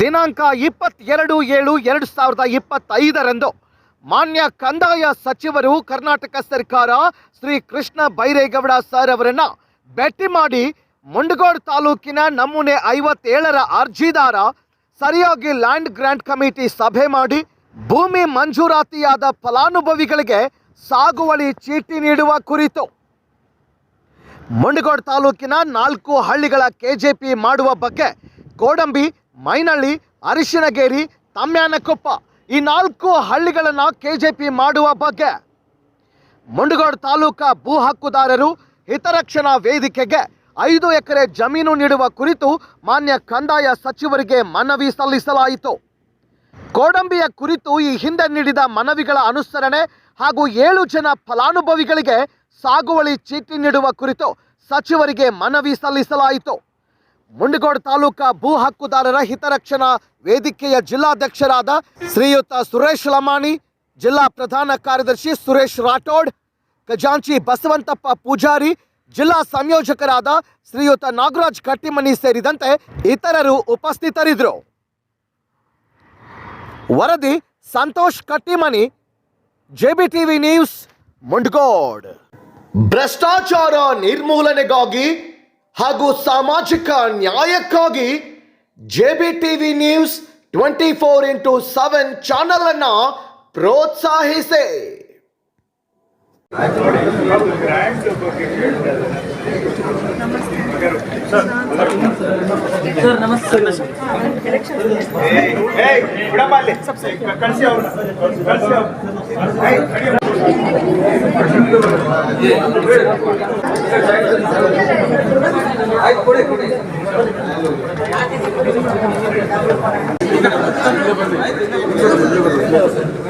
ದಿನಾಂಕ ಇಪ್ಪತ್ತೆರಡು ಏಳು ಎರಡು ಸಾವಿರದ ಇಪ್ಪತ್ತೈದರಂದು ಮಾನ್ಯ ಕಂದಾಯ ಸಚಿವರು ಕರ್ನಾಟಕ ಸರ್ಕಾರ ಶ್ರೀ ಕೃಷ್ಣ ಬೈರೇಗೌಡ ಸರ್ ಅವರನ್ನು ಭೇಟಿ ಮಾಡಿ ಮುಂಡಗೋಡ್ ತಾಲೂಕಿನ ನಮೂನೆ ಐವತ್ತೇಳರ ಅರ್ಜಿದಾರ ಸರಿಯಾಗಿ ಲ್ಯಾಂಡ್ ಗ್ರಾಂಟ್ ಕಮಿಟಿ ಸಭೆ ಮಾಡಿ ಭೂಮಿ ಮಂಜೂರಾತಿಯಾದ ಫಲಾನುಭವಿಗಳಿಗೆ ಸಾಗುವಳಿ ಚೀಟಿ ನೀಡುವ ಕುರಿತು. ಮುಂಡಗೋಡ್ ತಾಲೂಕಿನ ನಾಲ್ಕು ಹಳ್ಳಿಗಳ ಕೆಜೆಪಿ ಮಾಡುವ ಬಗ್ಗೆ ಗೋಡಂಬಿ ಮೈನಳ್ಳಿ ಅರಿಶಿನಗೇರಿ ತಮ್ಯಾನಕೊಪ್ಪ ಈ ನಾಲ್ಕು ಹಳ್ಳಿಗಳನ್ನು ಕೆಜೆಪಿ ಮಾಡುವ ಬಗ್ಗೆ. ಮುಂಡಗೋಡ್ ತಾಲೂಕಾ ಭೂ ಹಕ್ಕುದಾರರು ಹಿತರಕ್ಷಣಾ ವೇದಿಕೆಗೆ ಐದು ಎಕರೆ ಜಮೀನು ನೀಡುವ ಕುರಿತು ಮಾನ್ಯ ಕಂದಾಯ ಸಚಿವರಿಗೆ ಮನವಿ ಸಲ್ಲಿಸಲಾಯಿತು. ಕೋಡಂಬಿಯ ಕುರಿತು ಈ ಹಿಂದೆ ನೀಡಿದ ಮನವಿಗಳ ಅನುಸರಣೆ ಹಾಗೂ ಏಳು ಜನ ಫಲಾನುಭವಿಗಳಿಗೆ ಸಾಗುವಳಿ ಚೀಟಿ ನೀಡುವ ಕುರಿತು ಸಚಿವರಿಗೆ ಮನವಿ ಸಲ್ಲಿಸಲಾಯಿತು. ಮುಂಡಗೋಡ್ ತಾಲೂಕಾ ಭೂ ಹಕ್ಕುದಾರರ ಹಿತರಕ್ಷಣಾ ವೇದಿಕೆಯ ಜಿಲ್ಲಾಧ್ಯಕ್ಷರಾದ ಶ್ರೀಯುತ ಸುರೇಶ್ ಲಮಾಣಿ, ಜಿಲ್ಲಾ ಪ್ರಧಾನ ಕಾರ್ಯದರ್ಶಿ ಸುರೇಶ್ ರಾಠೋಡ್, ಖಜಾಂಚಿ ಬಸವಂತಪ್ಪ ಪೂಜಾರಿ, ಜಿಲ್ಲಾ ಸಂಯೋಜಕರಾದ ಶ್ರೀಯುತ ನಾಗರಾಜ್ ಕಟ್ಟಿಮನಿ ಸೇರಿದಂತೆ ಇತರರು ಉಪಸ್ಥಿತರಿದ್ದರು. ವರದಿ ಸಂತೋಷ್ ಕಟ್ಟಿಮನಿ, ಜೆಬಿಟಿವಿ ನ್ಯೂಸ್, ಮುಂಡ್ಗೋಡ್. ಭ್ರಷ್ಟಾಚಾರ ನಿರ್ಮೂಲನೆಗಾಗಿ ಹಾಗೂ ಸಾಮಾಜಿಕ ನ್ಯಾಯಕ್ಕಾಗಿ JBTV news twenty four into seven channel ಅನ್ನ ಪ್ರೋತ್ಸಾಹಿಸಿ. ಸರ್